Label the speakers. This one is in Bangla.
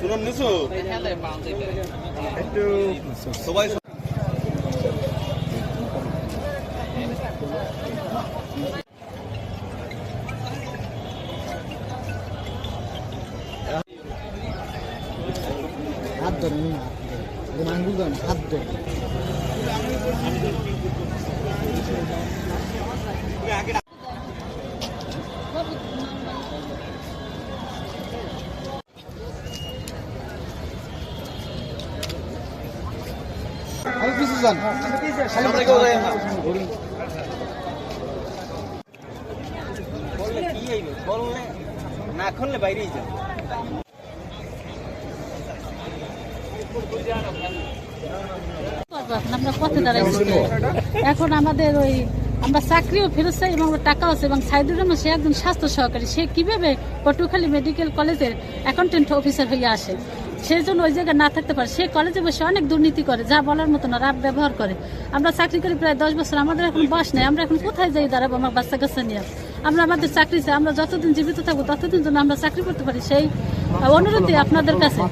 Speaker 1: সুনাম নিছো একটু সবাই
Speaker 2: হাত ধরেন না আঙ্গুল ধরেন হাত ধরেন আমি পিছু যান।
Speaker 1: না।
Speaker 3: খুললে বাইরেই
Speaker 4: এখন আমরা পথে দাঁড়াইছি। এখন আমাদের ওই আমরা চাকরিও ফেরত চাই এবং আমার টাকাও আছে এবং সাইদুর রহমান সে একজন স্বাস্থ্য সহকারী। সে কীভাবে পটুখালী মেডিকেল কলেজের অ্যাকাউন্টেন্ট অফিসার হয়ে আসে? সেই জন্য ওই জায়গায় না থাকতে পারে। সে কলেজে বসে অনেক দুর্নীতি করে, যা বলার মতো না রাব ব্যবহার করে। আমরা চাকরি করি প্রায় দশ বছর, আমাদের এখন বয়স নেই, আমরা এখন কোথায় যাই দাঁড়াবো আমার বাচ্চা কাচ্চা নিয়ে? আমরা আমাদের চাকরি চাই, আমরা যতদিন জীবিত থাকব, ততদিন জন্য আমরা চাকরি করতে পারি, সেই অনুরোধই আপনাদের কাছে।